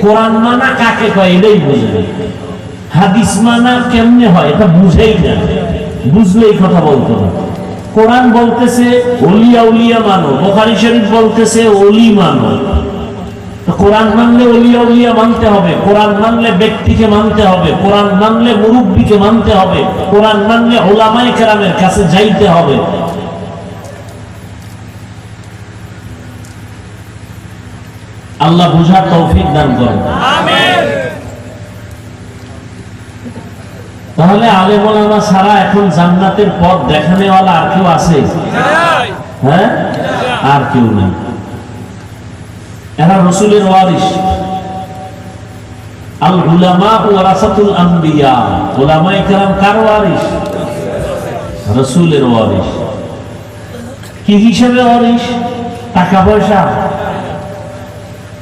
কোরআন মানা কাকে কয়? এটাই বোঝে না। হাদিস মানা কেমনে হয়? এটা বুঝেই না। বুঝলেই কথা বলতো না কোরআন বলতেছে, অলিয়া উলিয়া মানো। বোখারি শরীফ বলতেছে, অলি মানো। কোরআন মানলে অলিয়া উলিয়া মানতে হবে। কোরআন মানলে ব্যক্তিকে মানতে হবে। কোরআন মানলে মুরব্বীকে মানতে হবে। কোরআন মানলে ওলামাই কেরামের কাছে যাইতে হবে। আল্লাহ বুঝার তৌফিক দান করেন। তাহলে আলে মোলামা ছাড়া এখন জান্নাতের পথ দেখানেওয়ালা আর কেউ আছে? হ্যাঁ? আর কেউ নেই। এরা রসুলের ওয়ারিস আল উলামা ওয়ারাসাতুল আম্বিয়া। উলামায়ে কেরাম কার ওয়ারিস রসুলের ওয়ারিস কি হিসেবে ওয়ারিস টাকা পয়সা?